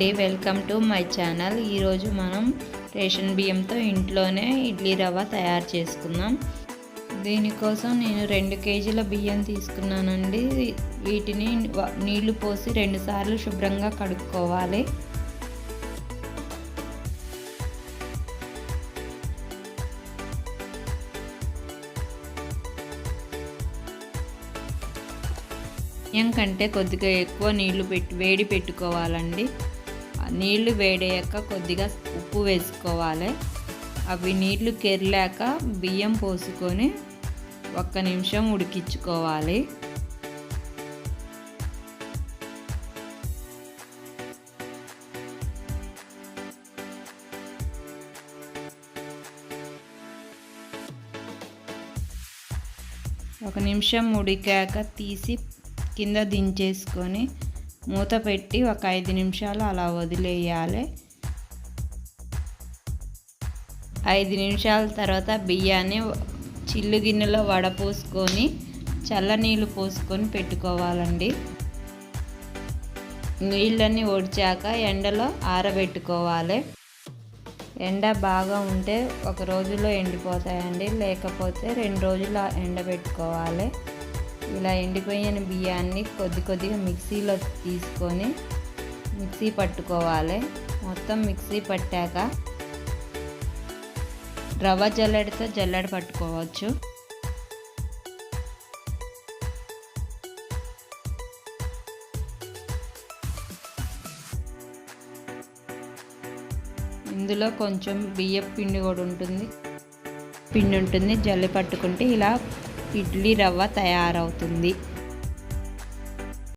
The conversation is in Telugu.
అండి వెల్కమ్ టు మై ఛానల్. ఈరోజు మనం రేషన్ బియ్యంతో ఇంట్లోనే ఇడ్లీ రవ్వ తయారు చేసుకుందాం. దీనికోసం నేను రెండు కేజీల బియ్యం తీసుకున్నానండి. వీటిని నీళ్ళు పోసి రెండుసార్లు శుభ్రంగా కడుక్కోవాలి. బియ్యం కంటే కొద్దిగా ఎక్కువ నీళ్ళు పెట్టి వేడి పెట్టుకోవాలండి. నీళ్ళు వేడయ్యాక కొద్దిగా ఉప్పు వేసుకోవాలి. అవి నీళ్ళు కెర్లాక బియ్యం పోసుకొని ఒక్క నిమిషం ఉడికించుకోవాలి. ఒక నిమిషం ఉడికాక తీసి కింద దించేసుకొని మూత పెట్టి ఒక ఐదు నిమిషాలు అలా వదిలేయాలి. ఐదు నిమిషాల తర్వాత బియ్యాన్ని చిల్లు గిన్నెలో వడపోసుకొని చల్లనీళ్ళు పోసుకొని పెట్టుకోవాలండి. నీళ్ళన్నీ ఒడిచాక ఎండలో ఆరబెట్టుకోవాలి. ఎండ బాగా ఉంటే ఒక రోజులో ఎండిపోతాయండి లేకపోతే రెండు రోజులు ఎండబెట్టుకోవాలి ఇలా ఎండిపోయిన బియ్యాన్ని కొద్ది కొద్దిగా మిక్సీలో తీసుకొని మిక్సీ పట్టుకోవాలి. మొత్తం మిక్సీ పట్టాక రవ్వ జల్లెడతో జల్లెడ పట్టుకోవచ్చు. ఇందులో కొంచెం బియ్యం పిండి కూడా ఉంటుంది. పిండి ఉంటుంది జల్లి పట్టుకుంటే ఇలా ఇడ్లీ రవ్వ తయారవుతుంది.